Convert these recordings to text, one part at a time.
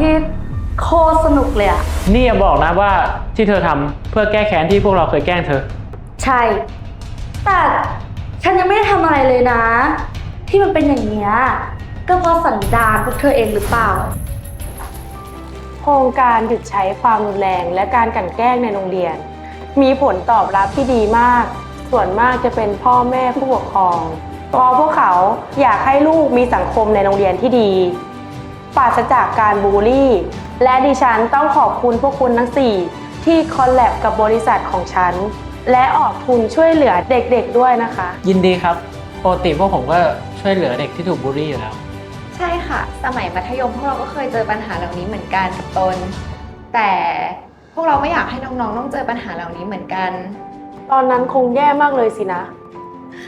ที่โคตรสนุกเลยอะนี่อย่าบอกนะว่าที่เธอทำเพื่อแก้แค้นที่พวกเราเคยแกล้งเธอ ใช่ แต่ฉันยังไม่ได้ทำอะไรเลยนะ ที่มันเป็นอย่างเนี้ยก็เพราะสันดานพวกเธอเองหรือเปล่า โครงการหยุดใช้ความรุนแรงและการกลั่นแกล้งในโรงเรียน มีผลตอบรับที่ดีมาก ส่วนมากจะเป็นพ่อแม่ผู้ปกครองเพราะพวกเขาอยากให้ลูกมีสังคมในโรงเรียนที่ดี ปราศจากการบูลลี่ และดิฉันต้องขอบคุณพวกคุณทั้ง 4 ที่คอลแลบกับบริษัทของฉัน และออกทุนช่วยเหลือเด็กๆด้วยนะคะ ยินดีครับปกติพวกผมก็ช่วยเหลือเด็กที่ถูกบูลลี่อยู่แล้ว ใช่ค่ะ สมัยมัธยมพวกเราก็เคยเจอปัญหาเหล่านี้เหมือนกันกับตน แต่พวกเราไม่อยากให้น้องๆ ต้องเจอปัญหาเหล่านี้เหมือนกัน ตอนนั้นคงแย่มากเลยสินะ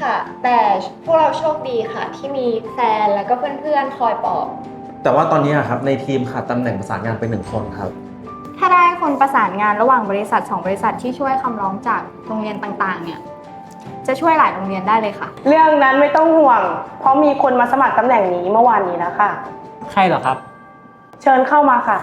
ค่ะ แต่พวกเราโชคดีค่ะ ที่มีแฟนแล้วก็เพื่อนๆ คอยปลอบ แต่ว่าตอนนี้อะครับในทีมขาดตำแหน่งประสานงานไปหนึ่งคนครับ ถ้าได้คนประสานงานระหว่างบริษัทสองบริษัทที่ช่วยคำร้องจากโรงเรียนต่างๆ เนี่ย จะช่วยหลายโรงเรียนได้เลยค่ะ เรื่องนั้นไม่ต้องห่วง เพราะมีคนมาสมัครตำแหน่งนี้เมื่อวานนี้แล้วค่ะ ใครเหรอครับ เชิญเข้ามาค่ะ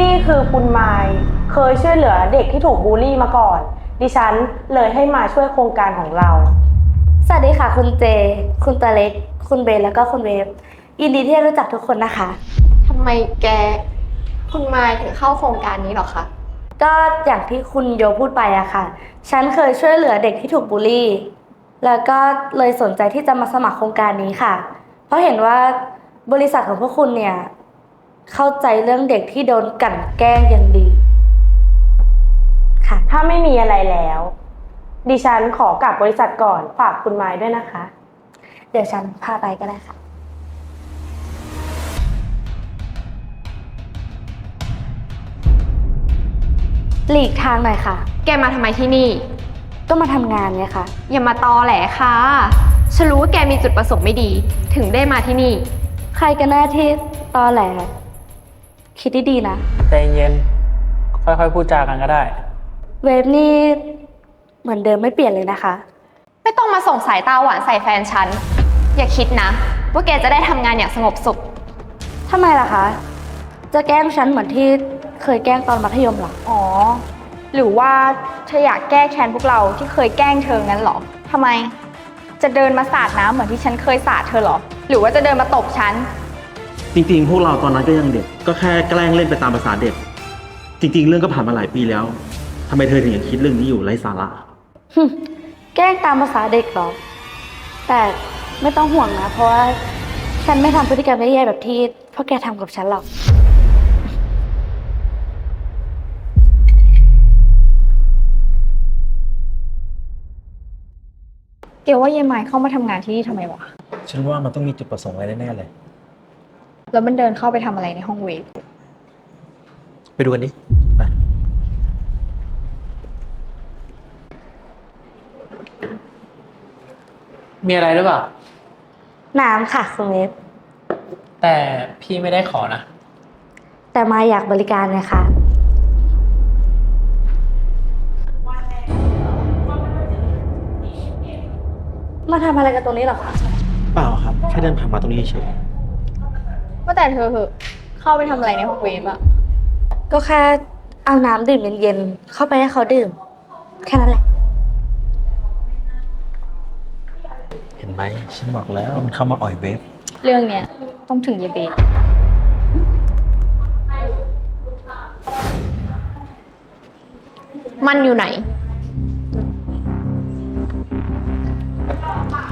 นี่คือคุณไมายเคยช่วยเหลือเด็กที่ถูกบูลลี่มาก่อน ดิฉันเลยให้มาช่วยโครงการของเรา สวัสดีค่ะ คุณเจ คุณตาเล็ก คุณเบนแล้วก็คุณเวฟยินดีที่ได้รู้จักทุกคนนะคะ ทำไมแก คุณมายถึงเข้าโครงการนี้หรอคะ ก็อย่างที่คุณโยพูดไปอะค่ะ ฉันเคยช่วยเหลือเด็กที่ถูกบูลลี่ แล้วก็เลยสนใจที่จะมาสมัครโครงการนี้ค่ะ เพราะเห็นว่าบริษัทของพวกคุณเนี่ย เข้าใจเรื่องเด็กที่โดนกลั่นแกล้งอย่างดี ค่ะ ถ้าไม่มีอะไรแล้ว ดิฉันขอกลับบริษัทก่อนฝากคุณไม้ด้วยนะคะ เดี๋ยวฉันพาไปก็ได้ค่ะ หลีกทางหน่อยค่ะ แกมาทำไมที่นี่ ก็มาทำงานไงคะอย่ามาตอแหลค่ะ ฉันรู้ว่าแกมีจุดประสงค์ไม่ดี ถึงได้มาที่นี่ ใครกันแน่ที่ตอแหล คิดดีๆนะ ใจเย็น ค่อยๆ พูดจากันก็ได้ เวฟนี่ เหมือนเดิมไม่เปลี่ยนเลยนะคะ ไม่ต้องมาส่งสายตาหวานใส่แฟนฉัน อย่าคิดนะ ว่าแกจะได้ทำงานอย่างสงบสุข ทำไมล่ะคะ จะแกล้งฉันเหมือนที่เคยแกล้งตอนมัธยมเหรอ อ๋อ หรือว่าเธออยากแก้แค้นพวกเราที่เคยแกล้งเธองั้นเหรอทำไม จะเดินมาสาดน้ำเหมือนที่ฉันเคยสาดเธอเหรอ หรือว่าจะเดินมาตบฉัน จริงๆ พวกเราตอนนั้นก็ยังเด็ก ก็แค่แกล้งเล่นไปตามภาษาเด็ก จริง ๆ เรื่องก็ผ่านมาหลายปีแล้วทำไมเธอถึงยังคิดเรื่องนี้อยู่ไร้สาระ หึแกล้งตามภาษาเด็กเหรอ แต่ไม่ต้องห่วงนะ เพราะว่าฉันไม่ทำพฤติกรรมแย่ๆแบบที่พวกแกทำกับฉันหรอก เกลว่าเยายไมายเข้ามาทำงานที่นี่ทำไมวะ ฉันว่ามันต้องมีจุดประสงค์อะไรแน่ๆเลย แล้วมันเดินเข้าไปทำอะไรในห้องเวฟไปดูกันดิ มีอะไรหรือเปล่า น้ำค่ะคุณเวฟแต่พี่ไม่ได้ขอนะ แต่มาอยากบริการไงคะ มาทำอะไรกันตรงนี้เหรอคะ เปล่าครับ แค่เดินผ่านมาตรงนี้เฉยว่าแต่เธอเหอะเข้าไปทำอะไรในห้องเวฟอะก็แค่เอาน้ำดื่มเย็นๆเข้าไปให้เขาดื่ม แค่นั้นแหละ ไหมฉันบอกแล้วมันเข้ามาอ่อยเวฟเรื่องเนี้ยต้องถึงเยายเบสมันอยู่ไหน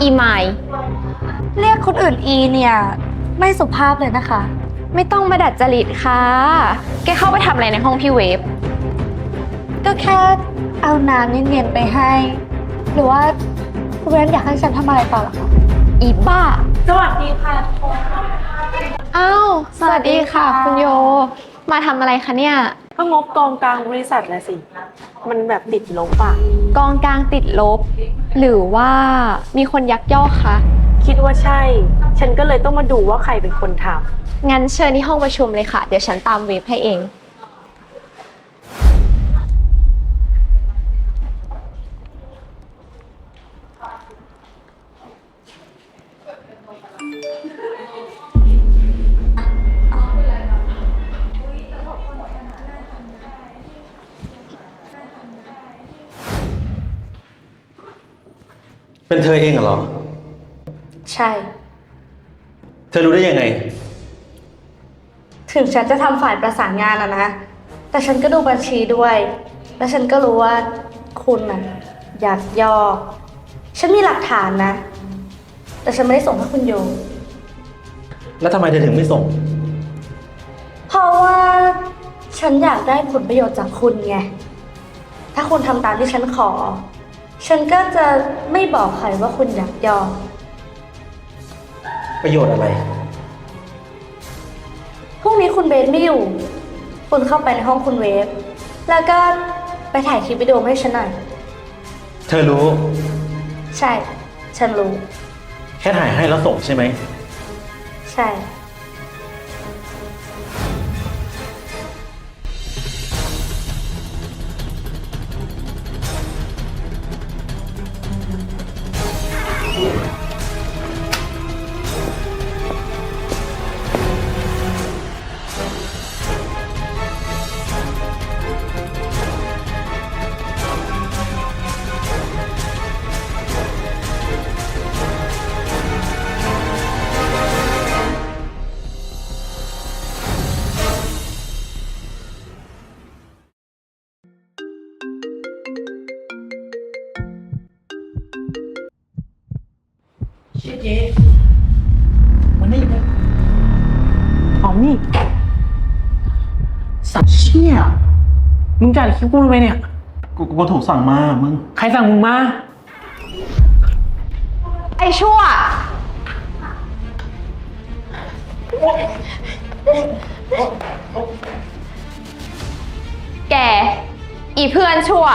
อีไมล์เรียกคนอื่นอีเนี่ย ไม่สุภาพเลยนะคะ ไม่ต้องมาดัดจริตค่ะ แกเข้าไปทำอะไรในห้องพี่เวฟ ก็แค่เอาน้ำเย็นๆไปให้ หรือว่า คุณเวนอยากให้ฉันทำอะไรต่อเหรอคะอีบ้า สวัสดีค่ะอ้าวสวัสดีค่ะ คุณโย มาทำอะไรคะเนี่ย ก็งบกองกลางบริษัทแหละสิ มันแบบติดลบอะกองกลางติดลบ หรือว่ามีคนยักยอกคะคิดว่าใช่ ฉันก็เลยต้องมาดูว่าใครเป็นคนทำงั้นเชิญที่ห้องประชุมเลยค่ะ เดี๋ยวฉันตามเวฟให้เอง เป็นเธอเองเหรอ ใช่ เธอรู้ได้ยังไง ถึงฉันจะทำฝ่ายประสานงานอะนะ แต่ฉันก็ดูบัญชีด้วย และฉันก็รู้ว่าคุณน่ะอยากยอก ฉันมีหลักฐานนะ แต่ฉันไม่ได้ส่งให้คุณโย แล้วทำไมเธอถึงไม่ส่ง เพราะว่าฉันอยากได้ผลประโยชน์จากคุณไง ถ้าคุณทำตามที่ฉันขอ ฉันก็จะไม่บอกใครว่าคุณอยากยอกประโยชน์อะไร พรุ่งนี้คุณเบสไม่อยู่ คุณเข้าไปในห้องคุณเวฟ แล้วก็ไปถ่ายคลิปวิดีโอมาให้ฉันหน่อย เธอรู้ ใช่ ฉันรู้ แค่ถ่ายให้แล้วส่งใช่ไหม ใช่ เชี่ยเจ๊มันนี่เอานี่สัตว์เชี่ยมึงจัดคลิปกูทำไมเนี่ย กูกูถูกสั่งมา มึง ใครสั่งมึงมา ไอ้ชั่ว แก อีเพื่อนชั่ว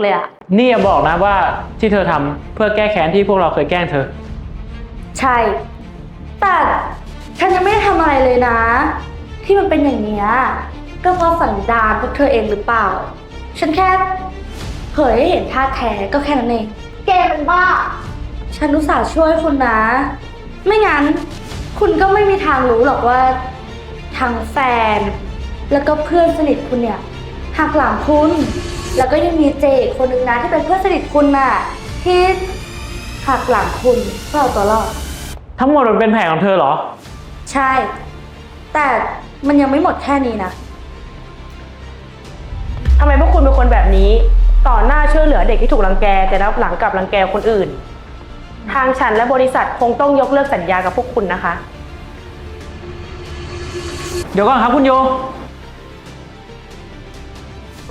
เลยอะนี่อย่าบอกนะว่าที่เธอทำเพื่อแก้แค้นที่พวกเราเคยแกล้งเธอ ใช่ แต่ฉันยังไม่ได้ทำอะไรเลยนะ ที่มันเป็นอย่างเนี้ยก็เพราะสันดานพวกเธอเองหรือเปล่า ฉันแค่เผยให้เห็นท่าแท้ก็แค่นั้นเอง แกเป็นบ้า ฉันอุตส่าห์ช่วยคุณนะ ไม่งั้น คุณก็ไม่มีทางรู้หรอกว่าทางแฟน แล้วก็เพื่อนสนิทคุณเนี่ยหักหลังคุณ แล้วก็ยังมีเจอีกคนนึงนะที่เป็นเพื่อนสนิทคุณน่ะที่หักหลังคุณเพื่อเอาตัวรอด ทั้งหมดมันเป็นแผนของเธอเหรอ ใช่ แต่มันยังไม่หมดแค่นี้นะ ทำไมพวกคุณเป็นคนแบบนี้ ต่อหน้าช่วยเหลือเด็กที่ถูกรังแก แต่รับหลังกลับรังแกคนอื่น ทางฉันและบริษัทคงต้องยกเลิกสัญญากับพวกคุณนะคะ เดี๋ยวก่อนครับคุณโย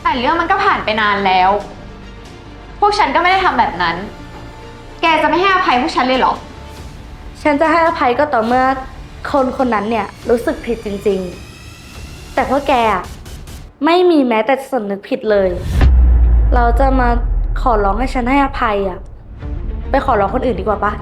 แต่เรื่องมันก็ผ่านไปนานแล้ว พวกฉันก็ไม่ได้ทำแบบนั้น แกจะไม่ให้อภัยพวกฉันเลยเหรอ ฉันจะให้อภัยก็ต่อเมื่อคนคนนั้นเนี่ยรู้สึกผิดจริงๆ แต่พวกแกอะไม่มีแม้แต่สำนึกผิดเลย เราจะมาขอร้องให้ฉันให้อภัยอะไปขอร้องคนอื่นดีกว่าปะ